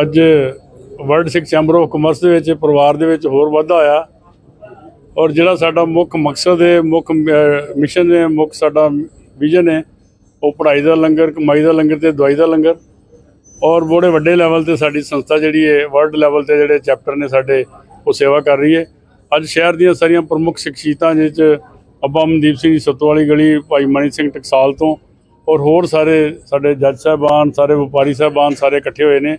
ਅੱਜ world Sikh chamber of commerce ਦੇ ਵਿੱਚ ਪਰਿਵਾਰ ਦੇ ਵਿੱਚ ਹੋਰ ਵਾਧਾ ਹੋਇਆ ਔਰ ਜਿਹੜਾ ਸਾਡਾ ਮੁੱਖ ਮਕਸਦ ਹੈ ਮੁੱਖ ਅਹ, ਮਿਸ਼ਨ ਹੈ ਮੁੱਖ ਸਾਡਾ ਵਿਜ਼ਨ ਹੈ ਉਹ ਪੜ੍ਹਾਈ ਦਾ ਲੰਗਰ ਕਮਾਈ ਦਾ ਲੰਗਰ ਤੇ ਦਵਾਈ ਦਾ ਲੰਗਰ। ਔਰ ਬੜੇ ਵੱਡੇ ਲੈਵਲ ਤੇ ਸਾਡੀ ਸੰਸਥਾ ਜਿਹੜੀ ਹੈ ਵਰਲਡ ਲੈਵਲ ਤੇ ਜਿਹੜੇ ਚੈਪਟਰ ਨੇ ਸਾਡੇ ਉਹ ਸੇਵਾ ਕਰ ਰਹੀ ਹੈ। ਅੱਜ ਸ਼ਹਿਰ ਦੀਆਂ ਸਾਰੀਆਂ ਪ੍ਰਮੁੱਖ ਸ਼ਖਸੀਅਤਾਂ ਜਿਸ 'ਚ ਅੱਬਾ ਮਨਦੀਪ ਸਿੰਘ ਜੀ ਸੱਤੋ ਵਾਲੀ ਗਲੀ ਭਾਈ ਮਣੀ ਸਿੰਘ ਟਕਸਾਲ ਤੋਂ ਔਰ ਹੋਰ ਸਾਰੇ ਸਾਡੇ ਜੱਜ ਸਾਹਿਬਾਨ ਸਾਰੇ ਵਪਾਰੀ ਸਾਹਿਬਾਨ ਸਾਰੇ ਇਕੱਠੇ ਹੋਏ ਨੇ।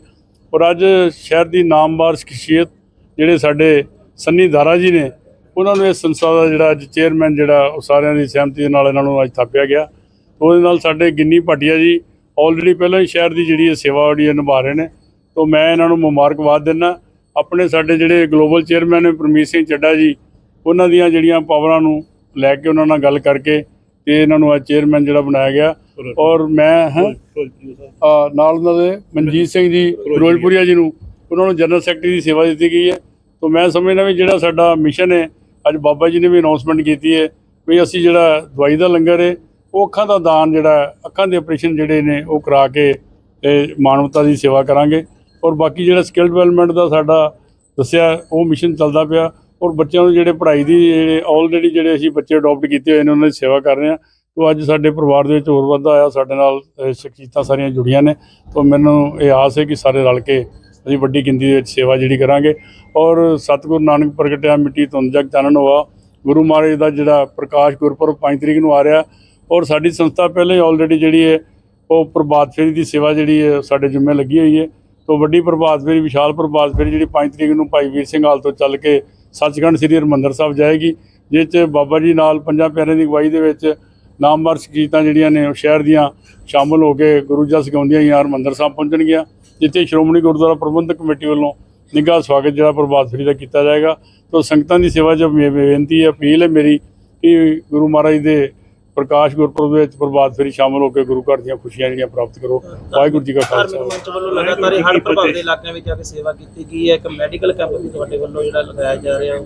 ਔਰ ਅੱਜ ਸ਼ਹਿਰ ਦੀ ਨਾਮਵਾਰ ਸ਼ਖਸੀਅਤ ਜਿਹੜੇ ਸਾਡੇ ਸੰਨੀ ਦਾਰਾ ਜੀ ਨੇ, ਉਹਨਾਂ ਨੂੰ ਇਸ ਸੰਸਥਾ ਦਾ ਜਿਹੜਾ ਅੱਜ ਚੇਅਰਮੈਨ ਜਿਹੜਾ ਉਹ ਸਾਰਿਆਂ ਦੀ ਸਹਿਮਤੀ ਦੇ ਨਾਲ ਇਹਨਾਂ ਨੂੰ ਅੱਜ ਥਾਪਿਆ ਗਿਆ। ਉਹਦੇ ਨਾਲ ਸਾਡੇ ਗਿੰਨੀ ਭਾਟੀਆ ਜੀ ਆਲਰੇਡੀ ਪਹਿਲਾਂ ਹੀ ਸ਼ਹਿਰ ਦੀ ਜਿਹੜੀ ਇਹ ਸੇਵਾ ਜਿਹੜੀ ਇਹ ਨਿਭਾ ਰਹੇ ਨੇ। ਤੋਂ ਮੈਂ ਇਹਨਾਂ ਨੂੰ ਮੁਬਾਰਕਬਾਦ ਦਿੰਦਾ। ਆਪਣੇ ਸਾਡੇ ਜਿਹੜੇ ਗਲੋਬਲ ਚੇਅਰਮੈਨ ਨੇ ਪਰਮੀਤ ਸਿੰਘ ਚੱਡਾ ਜੀ, ਉਹਨਾਂ ਦੀਆਂ ਜਿਹੜੀਆਂ ਪਾਵਰਾਂ ਨੂੰ ਲੈ ਕੇ ਉਹਨਾਂ ਨਾਲ ਗੱਲ ਕਰਕੇ ਤੇ ਇਹਨਾਂ ਨੂੰ ਅੱਜ ਚੇਅਰਮੈਨ ਜਿਹੜਾ ਬਣਾਇਆ ਗਿਆ। ਔਰ ਮੈਂ ਹਾਂ? ਨਾਲ ਉਹਨਾਂ ਦੇ ਮਨਜੀਤ ਸਿੰਘ ਜੀ ਫਿਰੋਜ਼ਪੁਰੀਆ ਜੀ ਨੂੰ ਉਹਨਾਂ ਨੂੰ ਜਨਰਲ ਸੈਕਟਰੀ ਦੀ ਸੇਵਾ ਦਿੱਤੀ ਗਈ ਹੈ। ਤੋਂ ਮੈਂ ਸਮਝਦਾ ਵੀ ਜਿਹੜਾ ਸਾਡਾ ਮਿਸ਼ਨ ਹੈ ਅੱਜ ਬਾਬਾ ਜੀ ਨੇ ਵੀ ਅਨਾਉਂਸਮੈਂਟ ਕੀਤੀ ਹੈ ਵੀ ਅਸੀਂ ਜਿਹੜਾ ਦਵਾਈ ਦਾ ਲੰਗਰ ਹੈ ਉਹ ਅੱਖਾਂ ਦਾ ਦਾਨ ਜਿਹੜਾ ਅੱਖਾਂ ਦੇ ਆਪਰੇਸ਼ਨ ਜਿਹੜੇ ਨੇ ਉਹ ਕਰਾ ਕੇ ਤੇ ਮਾਨਵਤਾ ਦੀ ਸੇਵਾ ਕਰਾਂਗੇ। ਔਰ ਬਾਕੀ ਜਿਹੜਾ ਸਕਿੱਲ ਡਿਵੈਲਪਮੈਂਟ ਦਾ ਸਾਡਾ ਦੱਸਿਆ ਉਹ ਮਿਸ਼ਨ ਚੱਲਦਾ ਪਿਆ। ਔਰ ਬੱਚਿਆਂ ਨੂੰ ਜਿਹੜੇ ਪੜ੍ਹਾਈ ਦੀ ਜਿਹੜੇ ਆਲਰੇਡੀ ਜਿਹੜੇ ਅਸੀਂ ਬੱਚੇ ਅਡਾਪਟ ਕੀਤੇ ਹੋਏ ਨੇ, ਉਹਨਾਂ ਦੀ ਸੇਵਾ ਕਰ ਰਹੇ ਹਾਂ। ਤੋਂ ਅੱਜ ਸਾਡੇ ਪਰਿਵਾਰ ਦੇ ਵਿੱਚ ਹੋਰ ਵਾਧਾ ਆਇਆ ਸਾਡੇ ਨਾਲ ਸ਼ਖਸੀਅਤਾਂ ਸਾਰੀਆਂ ਜੁੜੀਆਂ ਨੇ। ਤੋਂ ਮੈਨੂੰ ਇਹ ਆਸ ਹੈ ਕਿ ਸਾਰੇ ਰਲ ਕੇ ਅਸੀਂ ਵੱਡੀ ਗਿਣਤੀ ਦੇ ਵਿੱਚ ਸੇਵਾ ਜਿਹੜੀ ਕਰਾਂਗੇ। ਔਰ ਸਤਿਗੁਰੂ ਨਾਨਕ ਪ੍ਰਗਟਿਆ ਮਿੱਟੀ ਧੁੰਦ ਜਗ ਚਾਨਣ ਹੋਆ। ਗੁਰੂ ਮਹਾਰਾਜ ਦਾ ਜਿਹੜਾ ਪ੍ਰਕਾਸ਼ ਗੁਰਪੁਰਬ 5 ਤਰੀਕ ਨੂੰ ਆ ਰਿਹਾ। ਔਰ ਸਾਡੀ ਸੰਸਥਾ ਪਹਿਲੇ ਆਲਰੇਡੀ ਜਿਹੜੀ ਹੈ, ਉਹ ਪ੍ਰਭਾਤ ਫੇਰੀ ਦੀ ਸੇਵਾ ਜਿਹੜੀ ਹੈ, ਸਾਡੇ ਜ਼ਿੰਮੇ ਲੱਗੀ ਹੋਈ ਹੈ। ਤੋਂ ਵੱਡੀ ਪ੍ਰਭਾਤ ਫੇਰੀ, ਵਿਸ਼ਾਲ ਪ੍ਰਭਾਤ ਫੇਰੀ ਜਿਹੜੀ 5 ਤਰੀਕ ਨੂੰ ਭਾਈ ਵੀਰ ਸਿੰਘ ਹਾਲ ਤੋਂ ਚੱਲ ਕੇ ਸੱਚਖੰਡ ਸ੍ਰੀ ਹਰਿਮੰਦਰ ਸਾਹਿਬ ਜਾਏਗੀ, ਜਿਸ 'ਚ ਬਾਬਾ ਜੀ ਨਾਲ ਪੰਜਾਂ ਪਿਆਰਿਆਂ ਦੀ ਅਗਵਾਈ ਦੇ ਵਿੱਚ ਨਾਮਵਰ ਸ਼ਖਸੀਅਤਾਂ ਜਿਹੜੀਆਂ ਨੇ ਉਹ ਸ਼ਹਿਰ ਦੀਆਂ ਸ਼ਾਮਲ ਹੋ ਕੇ ਗੁਰੂ ਜਸ ਗਾਉਂਦੀਆਂ ਹੋਈਆਂ ਹਰਿਮੰਦਰ ਸਾਹਿਬ ਪਹੁੰਚਣਗੀਆਂ, ਜਿੱਥੇ ਸ਼੍ਰੋਮਣੀ ਗੁਰਦੁਆਰਾ ਪ੍ਰਬੰਧਕ ਕਮੇਟੀ ਵੱਲੋਂ ਨਿੱਘਾ ਸਵਾਗਤ ਜਿਹੜਾ ਪ੍ਰਭਾਤ ਫੇਰੀ ਦਾ ਕੀਤਾ ਜਾਏਗਾ। ਤੋਂ ਸੰਗਤਾਂ ਦੀ ਸੇਵਾ 'ਚ ਬੇਨਤੀ ਹੈ, ਅਪੀਲ ਹੈ ਮੇਰੀ ਕਿ ਗੁਰੂ ਮਹਾਰਾਜ ਦੇ ਪ੍ਰਕਾਸ਼ ਗੁਰਪੁਰਬ ਦੇ ਵਿੱਚ ਪ੍ਰਭਾਤ ਫੇਰੀ ਸ਼ਾਮਲ ਹੋ ਕੇ ਗੁਰੂ ਘਰ ਦੀਆਂ ਖੁਸ਼ੀਆਂ ਜਿਹੜੀਆਂ ਪ੍ਰਾਪਤ ਕਰੋ। ਵਾਹਿਗੁਰੂ ਜੀ ਕਾ ਖਾਲਸਾ। ਮੰਚ ਵੱਲੋਂ ਲਗਾਤਾਰ ਹੜ੍ਹ ਪ੍ਰਭਾਵਿਤ ਇਲਾਕਿਆਂ ਵਿੱਚ ਜਾ ਕੇ ਸੇਵਾ ਕੀਤੀ ਗਈ ਹੈ। ਇੱਕ ਮੈਡੀਕਲ ਕੈਂਪ ਵੀ ਤੁਹਾਡੇ ਵੱਲੋਂ ਜਿਹੜਾ ਲਗਾਇਆ ਜਾ ਰਿਹਾ ਹੈ।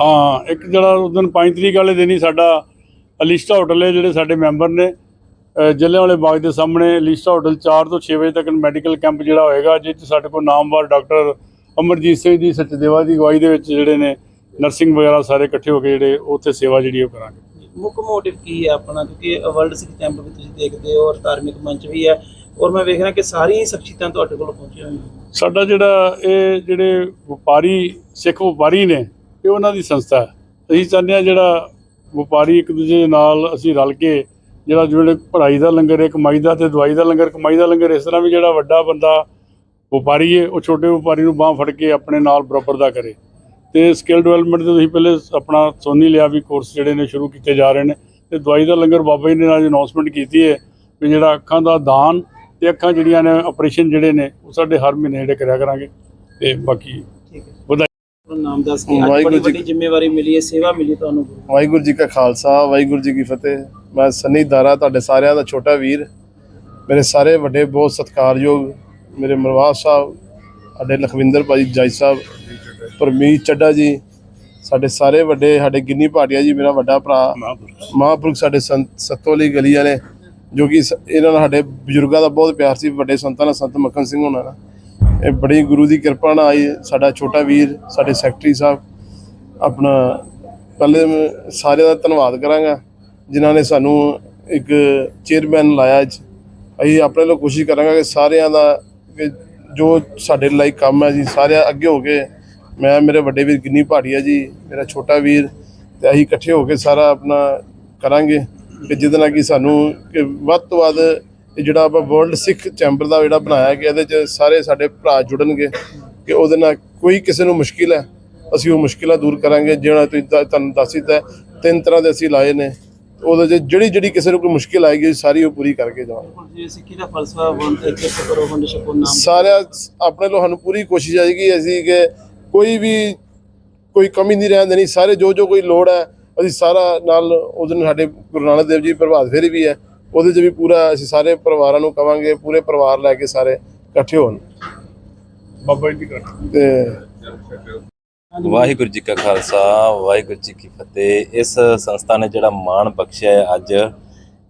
ਹਾਂ ਇੱਕ ਜਿਹੜਾ ਉਸ ਦਿਨ 5 ਤਰੀਕ ਵਾਲੇ ਦਿਨ ਹੀ ਸਾਡਾ ਅਲਿਸ਼ਟਾ ਹੋਟਲ ਹੈ ਜਿਹੜੇ ਸਾਡੇ ਮੈਂਬਰ ਨੇ। ਅ, ਜਲ੍ਹਿਆਂਵਾਲੇ ਬਾਗ ਦੇ ਸਾਹਮਣੇ ਅਲਿਸ਼ਟਾ ਹੋਟਲ 4 ਤੋਂ 6 ਵਜੇ ਤੱਕ ਮੈਡੀਕਲ ਕੈਂਪ ਜਿਹੜਾ ਹੋਏਗਾ ਜਿਸ ਸਾਡੇ ਕੋਲ ਨਾਮਵਾਰ ਡਾਕਟਰ ਅਮਰਜੀਤ ਸਿੰਘ ਜੀ ਸਚਦੇਵਾ ਦੀ ਅਗਵਾਈ ਦੇ ਵਿੱਚ ਜਿਹੜੇ ਨੇ ਨਰਸਿੰਗ ਵਗੈਰਾ ਸਾਰੇ ਇਕੱਠੇ ਹੋ ਕੇ ਜਿਹੜੇ ਉੱਥੇ ਸੇਵਾ ਜਿਹੜੀ ਉਹ ਕਰਾਂਗੇ। ਮੁੱਖ ਮੋਟਿਵ ਕੀ ਹੈ ਆਪਣਾ? ਕਿਉਂਕਿ ਵਰਲਡ ਸਿੱਖ ਕੈਂਪ ਵੀ ਤੁਸੀਂ ਦੇਖਦੇ ਹੋ ਔਰ ਧਾਰਮਿਕ ਮੰਚ ਵੀ ਹੈ ਔਰ ਮੈਂ ਵੇਖ ਰਿਹਾ ਕਿ ਸਾਰੀਆਂ ਹੀ ਸ਼ਖਸੀਅਤਾਂ ਤੁਹਾਡੇ ਕੋਲ ਪਹੁੰਚੀਆਂ ਹੋਈਆਂ ਸਾਡਾ ਜਿਹੜਾ ਇਹ ਜਿਹੜੇ ਵਪਾਰੀ, ਸਿੱਖ ਵਪਾਰੀ ਨੇ, ਇਹ ਉਹਨਾਂ ਦੀ ਸੰਸਥਾ ਹੈ। ਅਸੀਂ ਚਾਹੁੰਦੇ ਹਾਂ ਜਿਹੜਾ ਵਪਾਰੀ ਇੱਕ ਦੂਜੇ ਦੇ ਨਾਲ ਅਸੀਂ ਰਲ ਕੇ ਜਿਹੜਾ ਜਿਹੜੇ ਪੜ੍ਹਾਈ ਦਾ ਲੰਗਰ ਹੈ, ਕਮਾਈ ਦਾ ਤੇ ਦਵਾਈ ਦਾ ਲੰਗਰ, ਕਮਾਈ ਦਾ ਲੰਗਰ, ਇਸ ਤਰ੍ਹਾਂ ਵੀ ਜਿਹੜਾ ਵੱਡਾ ਬੰਦਾ ਵਪਾਰੀ ਹੈ, ਉਹ ਛੋਟੇ ਵਪਾਰੀ ਨੂੰ ਬਾਹ ਫੜ ਕੇ ਆਪਣੇ ਨਾਲ ਬਰਾਬਰ ਦਾ ਕਰੇ। ਤੇ ਸਕਿੱਲ ਡਿਵੈਲਪਮੈਂਟ ਦੇ ਤੁਸੀਂ ਪਹਿਲੇ ਆਪਣਾ ਸੋਨੀ ਲਿਆ ਵੀ ਕੋਰਸ ਜਿਹੜੇ ਨੇ ਸ਼ੁਰੂ ਕੀਤੇ ਜਾ ਰਹੇ ਨੇ। ਤੇ ਦਵਾਈ ਦਾ ਲੰਗਰ ਬਾਬਾ ਜੀ ਨੇ ਅੱਜ ਅਨਾਉਂਸਮੈਂਟ ਕੀਤੀ ਹੈ ਵੀ ਜਿਹੜਾ ਅੱਖਾਂ ਦਾ ਦਾਨ ਤੇ ਅੱਖਾਂ ਜਿਹੜੀਆਂ ਨੇ ਆਪਰੇਸ਼ਨ ਜਿਹੜੇ ਨੇ ਉਹ ਸਾਡੇ ਹਰ ਮਹੀਨੇ ਜਿਹੜੇ ਕਰਿਆ ਕਰਾਂਗੇ ਤੇ ਬਾਕੀ ਵਧਾਈ ਨਾਮ ਦੱਸ ਕੇ ਅੱਜ ਬੜੀ ਜੀ- ਵੱਡੀ ਜ਼ਿੰਮੇਵਾਰੀ ਮਿਲੀ ਹੈ ਸੇਵਾ ਮਿਲੀ ਤੁਹਾਨੂੰ। ਵਾਹਿਗੁਰੂ ਜੀ ਕਾ ਖਾਲਸਾ ਵਾਹਿਗੁਰੂ ਜੀ ਕੀ ਫਤਿਹ। ਮੈਂ ਸਨੀ ਦਾਰਾ ਤੁਹਾਡੇ ਸਾਰਿਆਂ ਦਾ ਛੋਟਾ ਵੀਰ। ਮੇਰੇ ਸਾਰੇ ਵੱਡੇ ਬਹੁਤ ਸਤਿਕਾਰਯੋਗ ਮੇਰੇ ਮਰਵਾਸ ਸਾਹਿਬ ਸਾਡੇ ਲਖਵਿੰਦਰ ਭਾਜੀ ਜੱਜ ਸਾਹਿਬ ਪਰਮੀਤ ਚੱਡਾ ਜੀ ਸਾਡੇ ਸਾਰੇ ਵੱਡੇ ਸਾਡੇ ਗਿੰਨੀ ਭਾਟੀਆ ਜੀ ਮੇਰਾ ਵੱਡਾ ਭਰਾ ਮਹਾਂਪੁਰਖ। ਸਾਡੇ ਸੰਤ ਸਤੋਲੀ ਗਲੀ ਵਾਲੇ ਜੋ ਕਿ ਇਹਨਾਂ ਨਾਲ ਸਾਡੇ ਬਜ਼ੁਰਗਾਂ ਦਾ ਬਹੁਤ ਪਿਆਰ ਸੀ ਵੱਡੇ ਸੰਤਾਂ ਨਾਲ ਸੰਤ ਮੱਖਣ ਸਿੰਘ ਹੋਣਾ ਨਾਲ। ਇਹ ਬੜੀ ਗੁਰੂ ਦੀ ਕਿਰਪਾ ਨਾਲ ਆਈ ਸਾਡਾ ਛੋਟਾ ਵੀਰ ਸਾਡੇ ਸੈਕਟਰੀ ਸਾਹਿਬ ਆਪਣਾ ਪਹਿਲੇ ਸਾਰਿਆਂ ਦਾ ਧੰਨਵਾਦ ਕਰਾਂਗਾ ਜਿਨ੍ਹਾਂ ਨੇ ਸਾਨੂੰ ਇੱਕ ਚੇਅਰਮੈਨ ਲਾਇਆ ਅੱਜ। ਅਸੀਂ ਆਪਣੇ ਵੱਲੋਂ ਕੋਸ਼ਿਸ਼ ਕਰਾਂਗੇ ਕਿ ਸਾਰਿਆਂ ਦਾ ਜੋ ਸਾਡੇ ਲਈ ਕੰਮ ਹੈ ਜੀ ਸਾਰੇ ਅੱਗੇ ਹੋ ਕੇ ਮੈਂ ਮੇਰੇ ਵੱਡੇ ਵੀਰ ਗਿੰਨੀ ਭਾਟੀਆ ਜੀ ਮੇਰਾ ਛੋਟਾ ਵੀਰ ਤੇ ਅਸੀਂ ਇਕੱਠੇ ਹੋ ਕੇ ਸਾਰਾ ਆਪਣਾ ਕਰਾਂਗੇ। ਕਿ ਜਿਹਦੇ ਨਾਲ ਕਿ ਸਾਨੂੰ ਕਿ ਵੱਧ ਤੋਂ ਵੱਧ ਇਹ ਜਿਹੜਾ ਆਪਾਂ ਵਰਲਡ ਸਿੱਖ ਚੈਂਬਰ ਦਾ ਜਿਹੜਾ ਬਣਾਇਆ ਗਿਆ ਇਹਦੇ ਚ ਸਾਰੇ ਸਾਡੇ ਭਰਾ ਜੁੜਨਗੇ। ਕਿ ਉਹਦੇ ਨਾਲ ਕੋਈ ਕਿਸੇ ਨੂੰ ਮੁਸ਼ਕਿਲ ਹੈ ਅਸੀਂ ਉਹ ਮੁਸ਼ਕਿਲਾਂ ਦੂਰ ਕਰਾਂਗੇ। ਜਿਹੜਾ ਤੁਸੀਂ ਤੁਹਾਨੂੰ ਦੱਸ ਦਿੱਤਾ ਤਿੰਨ ਤਰ੍ਹਾਂ ਦੇ ਅਸੀਂ ਲਾਏ ਨੇ। ਉਹਦੇ ਚ ਜਿਹੜੀ ਜਿਹੜੀ ਕਿਸੇ ਨੂੰ ਕੋਈ ਮੁਸ਼ਕਿਲ ਆਏਗੀ ਸਾਰੀ ਉਹ ਪੂਰੀ ਕਰਕੇ ਜਾਵਾਂਗੇ। ਸਿੱਖੀ ਦਾ ਫਲਸਫਾ ਸਾਰਿਆਂ ਆਪਣੇ ਲੋ ਸਾਨੂੰ ਪੂਰੀ ਕੋਸ਼ਿਸ਼ ਆਏਗੀ ਅਸੀਂ ਕਿ ਕੋਈ ਵੀ ਕੋਈ ਕਮੀ ਨਹੀਂ ਰਹਿਣ ਦੇਣੀ ਸਾਰੇ ਜੋ ਜੋ ਕੋਈ ਲੋੜ ਹੈ ਅਸੀਂ ਸਾਰਾ ਨਾਲ ਉਸ ਦਿਨ ਸਾਡੇ ਗੁਰੂ ਨਾਨਕ ਦੇਵ ਜੀ ਪ੍ਰਭਾਤ ਫੇਰੀ ਵੀ ਹੈ ਉਹਦੇ 'ਚ ਵੀ ਪੂਰਾ ਅਸੀਂ ਸਾਰੇ ਪਰਿਵਾਰਾਂ ਨੂੰ ਕਵਾਂਗੇ ਪੂਰੇ ਪਰਿਵਾਰ ਲੈ ਕੇ ਸਾਰੇ ਇਕੱਠੇ ਹੋਣ। ਬਾਬਾ ਜੀ ਦੀ ਤੇ ਵਾਹਿਗੁਰੂ ਜੀ ਕਾ ਖਾਲਸਾ ਵਾਹਿਗੁਰੂ ਜੀ ਕੀ ਫਤਿਹ। ਇਸ ਸੰਸਥਾ ਨੇ ਜਿਹੜਾ ਮਾਣ ਬਖਸ਼ਿਆ ਹੈ ਅੱਜ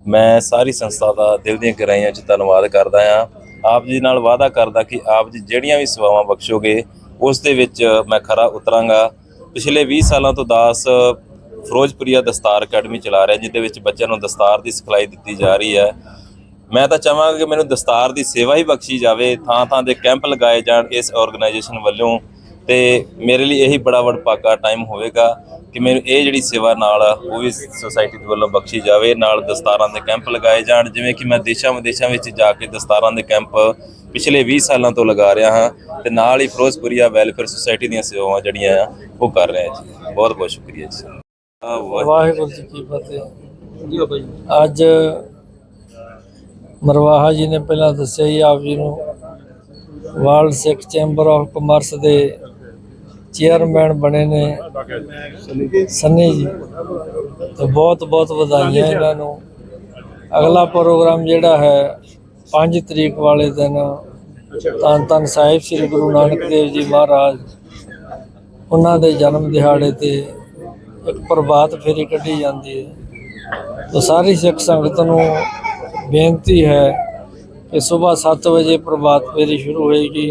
ਮੈਂ ਸਾਰੀ ਸੰਸਥਾ ਦਾ ਦਿਲ ਦੀਆਂ ਗਹਿਰਾਈਆਂ 'ਚ ਧੰਨਵਾਦ ਕਰਦਾ ਹਾਂ। ਆਪ ਜੀ ਨਾਲ ਵਾਅਦਾ ਕਰਦਾ ਕਿ ਆਪ ਜੀ ਜਿਹੜੀਆਂ ਵੀ ਸੇਵਾਵਾਂ ਬਖਸ਼ੋਗੇ ਉਸ ਦੇ ਵਿੱਚ ਮੈਂ ਖਰਾ ਉਤਰਾਂਗਾ। ਪਿਛਲੇ 20 ਸਾਲਾਂ ਤੋਂ ਦਾਸ ਫਿਰੋਜ਼ਪੁਰੀਆ ਦਸਤਾਰ ਅਕੈਡਮੀ ਚਲਾ ਰਿਹਾ, ਜਿਹਦੇ ਵਿੱਚ ਬੱਚਿਆਂ ਨੂੰ ਦਸਤਾਰ ਦੀ ਸਿਖਲਾਈ ਦਿੱਤੀ ਜਾ ਰਹੀ ਹੈ। ਮੈਂ ਤਾਂ ਚਾਹਾਂਗਾ ਕਿ ਮੈਨੂੰ ਦਸਤਾਰ ਦੀ ਸੇਵਾ ਹੀ ਬਖਸ਼ੀ ਜਾਵੇ ਥਾਂ ਥਾਂ ਦੇ ਕੈਂਪ ਲਗਾਏ ਜਾਣ, ਇਸ ਆਰਗੇਨਾਈਜੇਸ਼ਨ ਵੱਲੋਂ ਤੇ ਮੇਰੇ ਲਈ ਇਹੀ ਬੜਾ ਵਡਭਾਗਾ ਟਾਈਮ ਹੋਵੇਗਾ ਕਿ ਮੈਨੂੰ ਇਹ ਜਿਹੜੀ ਸੇਵਾ ਨਾਲ ਉਹ ਵੀ ਸੁਸਾਇਟੀ ਦੇ ਵੱਲੋਂ ਬਖਸ਼ੀ ਜਾਵੇ ਨਾਲ ਦਸਤਾਰਾਂ ਦੇ ਕੈਂਪ ਲਗਾਏ ਜਾਣ ਜਿਵੇਂ ਕਿ ਮੈਂ ਦੇਸ਼ਾਂ ਵਿਦੇਸ਼ਾਂ ਵਿੱਚ ਜਾ ਕੇ ਦਸਤਾਰਾਂ ਦੇ ਕੈਂਪ ਪਿਛਲੇ 20 ਸਾਲਾਂ ਤੋਂ ਲਗਾ ਰਿਹਾ ਹਾਂ ਤੇ ਨਾਲ ਹੀ ਫਿਰੋਜ਼ਪੁਰੀਆ ਵੈਲਫੇਅਰ ਸੁਸਾਇਟੀ ਦੀਆਂ ਸੇਵਾਵਾਂ ਜਿਹੜੀਆਂ ਆ ਉਹ ਕਰ ਰਿਹਾ ਜੀ। ਬਹੁਤ ਬਹੁਤ ਸ਼ੁਕਰੀਆ ਜੀ। ਵਾਹਿਗੁਰੂ ਜੀ ਕੀ ਫਤਿਹ। ਜੀ ਜੀ। ਅੱਜ ਮਰਵਾਹਾ ਜੀ ਨੇ ਪਹਿਲਾਂ ਦੱਸਿਆ ਹੀ ਆਪ ਜੀ ਨੂੰ world Sikh chamber of commerce ਦੇ ਚੇਅਰਮੈਨ ਬਣੇ ਨੇ। ਸੰਨੀ ਜੀ। ਤੇ ਬਹੁਤ ਬਹੁਤ ਵਧਾਈਆਂ ਇਹਨਾਂ ਨੂੰ। ਅਗਲਾ ਪ੍ਰੋਗਰਾਮ ਜਿਹੜਾ ਹੈ 5 ਤਰੀਕ ਵਾਲੇ ਦਿਨ, ਧੰਨ ਧੰਨ ਸਾਹਿਬ ਸ੍ਰੀ ਗੁਰੂ ਨਾਨਕ ਦੇਵ ਜੀ ਮਹਾਰਾਜ, ਉਹਨਾਂ ਦੇ ਜਨਮ ਦਿਹਾੜੇ ਤੇ ਇੱਕ ਪ੍ਰਭਾਤ ਫੇਰੀ ਕੱਢੀ ਜਾਂਦੀ ਹੈ। ਤਾਂ ਸਾਰੀ ਸਿੱਖ ਸੰਗਤ ਨੂੰ ਬੇਨਤੀ ਹੈ ਕਿ ਸਵੇਰ 7 ਵਜੇ ਪ੍ਰਭਾਤ ਫੇਰੀ ਸ਼ੁਰੂ ਹੋਏਗੀ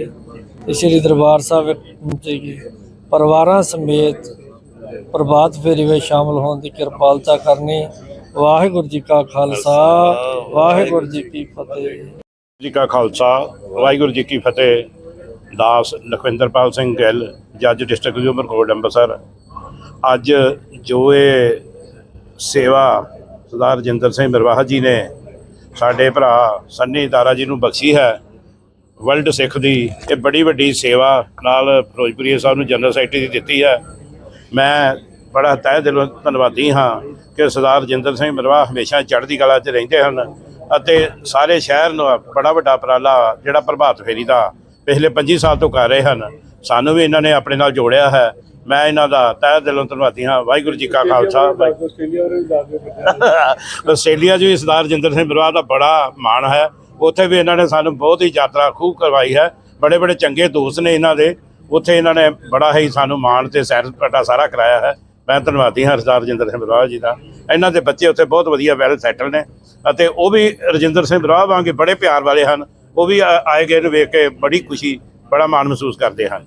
ਤੇ ਸ੍ਰੀ ਦਰਬਾਰ ਸਾਹਿਬ ਪਹੁੰਚੇਗੀ। ਪਰਿਵਾਰਾਂ ਸਮੇਤ ਪ੍ਰਭਾਤ ਫੇਰੀ ਵਿੱਚ ਸ਼ਾਮਲ ਹੋਣ ਦੀ ਕਿਰਪਾਲਤਾ ਕਰਨੀ। ਵਾਹਿਗੁਰੂ ਜੀ ਕਾ ਖਾਲਸਾ, ਵਾਹਿਗੁਰੂ ਜੀ ਕੀ ਫਤਿਹ। ਜੀ ਕਾ ਖਾਲਸਾ, ਵਾਹਿਗੁਰੂ ਜੀ ਕੀ ਫਤਿਹ। ਦਾਸ ਲਖਵਿੰਦਰਪਾਲ ਸਿੰਘ ਗਿੱਲ, ਜੱਜ ਡਿਸਟ੍ਰਿਕਟ ਹਿਊਮਨ ਕੋਰਟ ਅੰਮ੍ਰਿਤਸਰ। ਅੱਜ ਜੋ ਇਹ ਸੇਵਾ ਸਰਦਾਰ ਰਜਿੰਦਰ ਸਿੰਘ ਮਰਵਾਹਾ ਜੀ ਨੇ ਸਾਡੇ ਭਰਾ ਸੰਨੀ ਦਾਰਾ ਜੀ ਨੂੰ ਬਖਸ਼ੀ ਹੈ ਵਰਲਡ ਸਿੱਖ ਦੀ ਇਹ ਬੜੀ ਵੱਡੀ ਸੇਵਾ ਨਾਲ ਫਿਰੋਜ਼ਪੁਰੀ ਸਾਹਿਬ ਨੂੰ ਜਨਰਲ ਸੈਕਟਰੀ ਦੀ ਦਿੱਤੀ ਹੈ। ਮੈਂ ਬੜਾ ਤਹਿ ਦਿਲੋਂ ਧੰਨਵਾਦੀ ਹਾਂ ਕਿ ਸਰਦਾਰ ਰਜਿੰਦਰ ਸਿੰਘ ਮਰਵਾ ਹਮੇਸ਼ਾ ਚੜ੍ਹਦੀ ਕਲਾ 'ਚ ਰਹਿੰਦੇ ਹਨ ਅਤੇ ਸਾਰੇ ਸ਼ਹਿਰ ਨੂੰ ਬੜਾ ਵੱਡਾ ਉਪਰਾਲਾ ਜਿਹੜਾ ਪ੍ਰਭਾਤ ਫੇਰੀ ਦਾ ਪਿਛਲੇ 25 ਸਾਲ ਤੋਂ ਕਰ ਰਹੇ ਹਨ। ਸਾਨੂੰ ਵੀ ਇਹਨਾਂ ਨੇ ਆਪਣੇ ਨਾਲ ਜੋੜਿਆ ਹੈ। ਮੈਂ ਇਹਨਾਂ ਦਾ ਤਹਿ ਦਿਲੋਂ ਧੰਨਵਾਦੀ ਹਾਂ। ਵਾਹਿਗੁਰੂ ਜੀ ਕਾ ਖਾਲਸਾ। ਵਾਹਿਗੁਰੂ ਆਸਟ੍ਰੇਲੀਆ ਵੀ ਸਰਦਾਰ ਰਜਿੰਦਰ ਸਿੰਘ ਬਰਵਾ ਦਾ ਬੜਾ ਮਾਣ ਹੈ। ਉੱਥੇ ਵੀ ਇਹਨਾਂ ਨੇ ਸਾਨੂੰ ਬਹੁਤ ਹੀ ਯਾਤਰਾ ਖੂਬ ਕਰਵਾਈ ਹੈ। ਬੜੇ ਬੜੇ ਚੰਗੇ ਦੋਸਤ ਨੇ ਇਹਨਾਂ ਦੇ। ਉੱਥੇ ਇਹਨਾਂ ਨੇ ਬੜਾ ਹੀ ਸਾਨੂੰ ਮਾਣ ਤੇ ਸੈਰ ਸਪਾਟਾ ਸਾਰਾ ਕਰਾਇਆ ਹੈ। ਮੈਂ ਧੰਨਵਾਦੀ ਹਾਂ ਸਰਦਾਰ ਰਜਿੰਦਰ ਸਿੰਘ ਬਰਵਾ ਜੀ ਦਾ। ਇਹਨਾਂ ਦੇ ਬੱਚੇ ਉੱਥੇ ਬਹੁਤ ਵਧੀਆ ਵੈਲ ਸੈਟਲ ਨੇ ਅਤੇ ਉਹ ਵੀ ਰਜਿੰਦਰ ਸਿੰਘ ਬਰਵਾ ਵਾਂਗੇ ਬੜੇ ਪਿਆਰ ਵਾਲੇ ਹਨ। ਉਹ ਵੀ ਆਏ ਗਏ ਨੂੰ ਵੇਖ ਕੇ ਬੜੀ ਖੁਸ਼ੀ, ਬੜਾ ਮਾਣ ਮਹਿਸੂਸ ਕਰਦੇ ਹਨ।